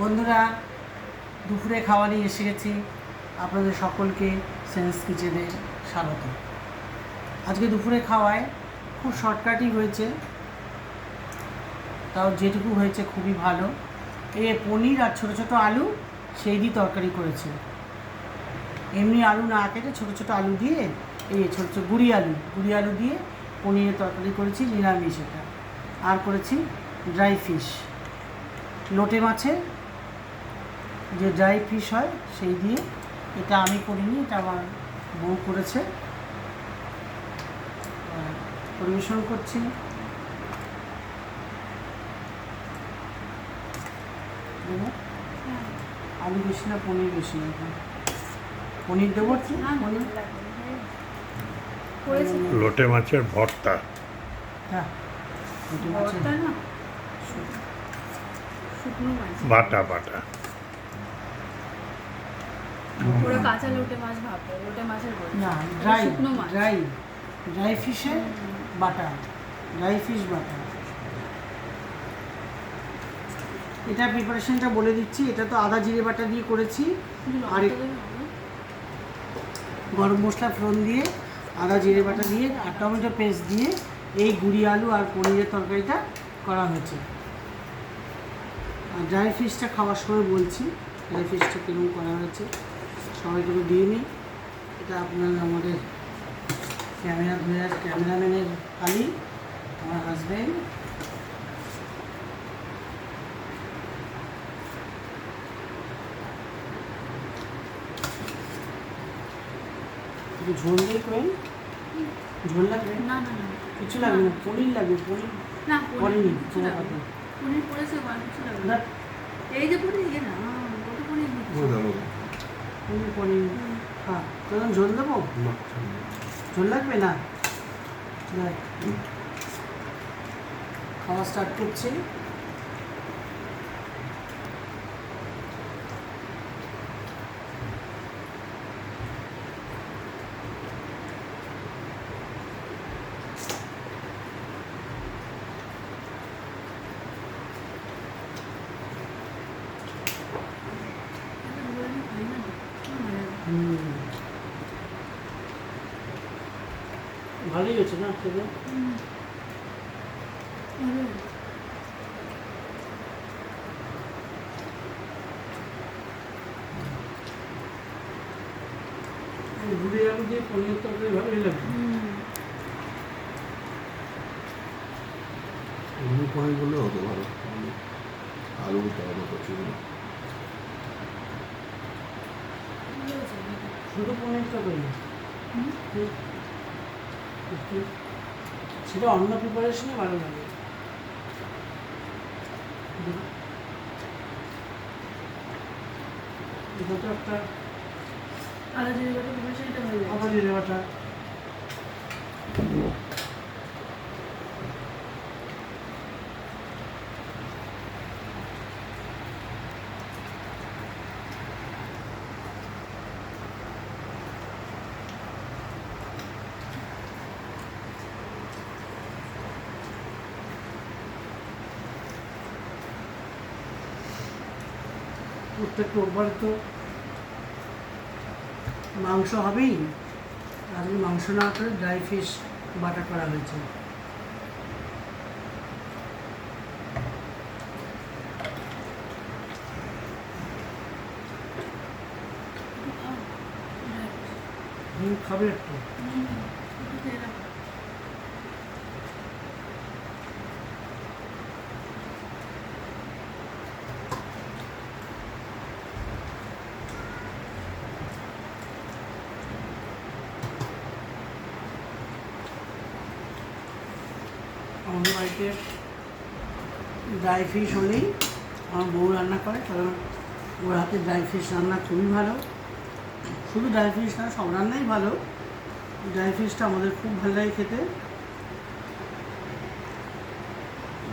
বন্ধুরা, দুপুরে খাওয়া নিয়ে এসে গেছি। আপনাদের সকলকে সেন্স কিচেনে স্বাগত। আজকে দুপুরে খাওয়ায় খুব শর্টকাটই হয়েছে। তাও যেটুকু হয়েছে খুবই ভালো। এই পনির আর ছোটো ছোটো আলু সেই দিয়ে তরকারি করেছে। এমনি আলু না কেটে ছোটো ছোটো আলু দিয়ে এই ছোটো ছোটো গুড়ি আলু গুড়ি আলু দিয়ে পনিরের তরকারি করেছি, নিরামিষ এটা। আর করেছি ড্রাই ফিশ লোটে মাছের যে ড্রাই ফিশ হয় সেই দিয়ে এটা আমি করিনি এটা আমার বউ করেছে। পরিবেশন করছি? আলু বেশি না পনির বেশি এখন? পনির দেবো কি? পনির? করেছি। লোটে মাছের ভর্তা। হ্যাঁ লোটে মাছের- ভর্তা মাছ। বাটা বাটা। পুরো কাঁচা লোটে মাছ ভাববে লোটে মাছের না ড্রাই শুকনো মাছ। ড্রাই ড্রাই ফিশে বাটা ড্রাই ফিশ বাটা। এটা প্রিপারেশনটা বলে দিচ্ছি এটা তো আদা জিরে বাটা দিয়ে করেছি। আর? গরম মশলা ফোড়ন দিয়ে আদা জিরে বাটা দিয়ে আর টমেটো পেস্ট দিয়ে এই গুড়ি আলু আর পনিরের তরকারিটা করা হয়েছে। আর ড্রাই ফিশটা খাওয়ার সময় বলছি ড্রাই ফিশটা কীরকম করা হয়েছে। সবাইকে দিয়ে নিই। এটা আপনার আমাদের ক্যামেরা ধরে ক্যামেরাম্যানের আলি আমার হাজব্যান্ড ঝোল দিয়ে করেন। ঝোল লাগবে? না না না। কিছু লাগবে না পনির লাগবে পনির। না পনির পনির। পড়েছে কিছু লাগবে না। এই যে পনির ইয়ে না কত পনির। পনির হ্যাঁ। তখন ঝোল দেবো? ঝোল লাগবে না। খাওয়া স্টার্ট করছি এটা বলে আমি খাই না তো। কি মজা লাগে। হুম। ভালোই হয়েছে না খেতে লাগে। ঘুরে আলু দিয়ে পনির তরকারি ভালোই লাগবে হুম। এমনি পনির করলে হতো ভালো আলু টমেটো হয়েছে। শুধু পনির তরকারি সেটা অন্য প্রিপারেশনে ভালো লাগে এটা তো একটা আদা জিরে বাটা এটা ভালো। আদা জিরে বাটা প্রত্যেক রোববার তো মাংস হবেই আজকে মাংস না করে ড্রাই ফিশ বাটা করা হয়েছে খাবে একটু আমাদের বাড়িতে ড্রাই ফিশ হলেই আমার বউ রান্না করে কারণ ওর হাতে ড্রাই ফিশ রান্না খুবই ভালো। শুধু ড্রাই ফিশ না সব রান্নাই ভালো। ড্রাই ফিশটা আমাদের খুব ভালো লাগে খেতে।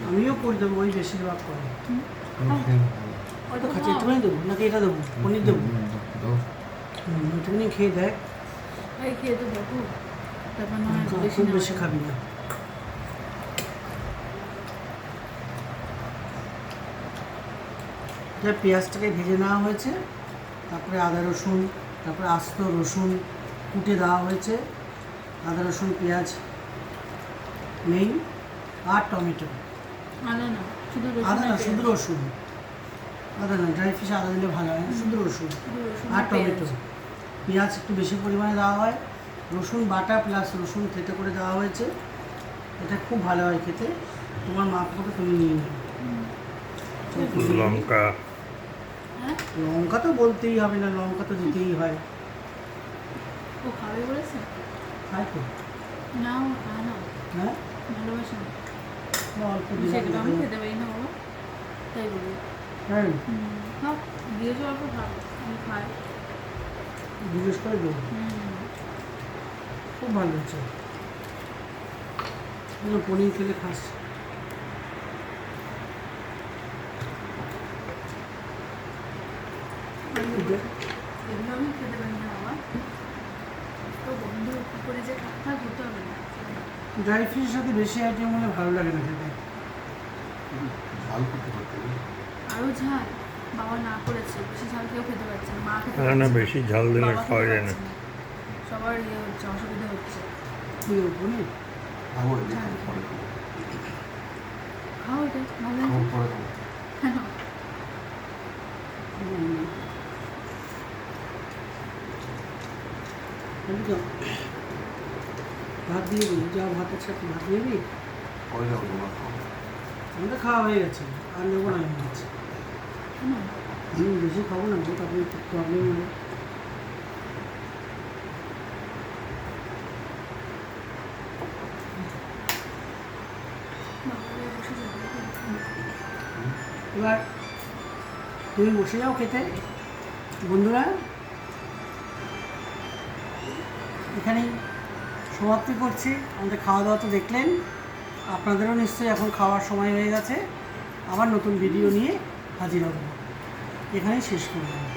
আমিও করে দেবো ওই বেশিরভাগ করে। হয়তো খাচ্ছি একটুখানি দেবো নাকি এটা দেবো পনির দেবো? একটুখানি খেয়ে দেখ। খেয়ে বেশি খুব বেশি খাবি না। এটা পেঁয়াজটাকে ভেজে নেওয়া হয়েছে তারপরে আদা রসুন তারপরে আস্ত রসুন কুটে দেওয়া হয়েছে আদা রসুন পেঁয়াজ নেই আর টমেটো। আদা না শুধু আদা রসুন না শুধু রসুন। আদা না ড্রাই ফিশ আদা দিলে ভালো হয় শুধু রসুন আর টমেটো। পেঁয়াজ। একটু বেশি পরিমাণে দেওয়া হয় রসুন বাটা প্লাস রসুন থেতে করে দেওয়া হয়েছে এটা খুব ভালো হয় খেতে তোমার মাপ মতো তুমি নিয়ে নেবে লঙ্কা। হ্যাঁ লঙ্কা তো বলতেই হবে না লঙ্কা তো দিতেই হয়। ও খাবে বলেছে? খায় তো। না ও খায় না। হ্যাঁ? ভালোবাসে না। অল্প আমি খেতে পারি না বাবা তাই বলি। হ্যাঁ। খাও। দিয়েছ অল্প খাও। আমি খাই। জিজ্ঞেস করে দেবো হুম। খুব ভালো হচ্ছে পনির খেলে খাস। এগুলো আমি খেতে পারি না বাবা তো বন্ধু কী করে যে খাতা ধরতে হবে না ড্রাই ফিশের সাথে বেশি আইটেম হলে ভালো লাগে না খেতে। ঝাল করতে পারতে আরও ঝাল? বাবা না করেছে বেশি ঝাল কেউ খেতে পারছে না মা খেতে না না বেশি ঝাল দিলে খাওয়া যায় না। না। সবার ইয়ে হচ্ছে অসুবিধা হচ্ছে। কি দেবো পনির খাব রে, দেখি পরে খাব। খাও এটা ভালো খাব, লাগে পরে খাব। কেন হুম। আমি তো ভাত দিয়ে দিই যা ভাত আছে একটু ভাত দিয়ে দিই আমাদের খাওয়া হয়ে গেছে আর নেব না আমি মাছ আমি বেশি খাব না তারপরে একটু প্রবলেম হবে। এবার তুমি বসে যাও খেতে বন্ধুরা। এখানেই। সমাপ্তি করছি। আমাদের খাওয়া দাওয়া তো দেখলেন। আপনাদেরও নিশ্চয়ই এখন খাওয়ার সময় হয়ে গেছে। আবার নতুন ভিডিও নিয়ে হাজির হব। এখানেই শেষ করলাম।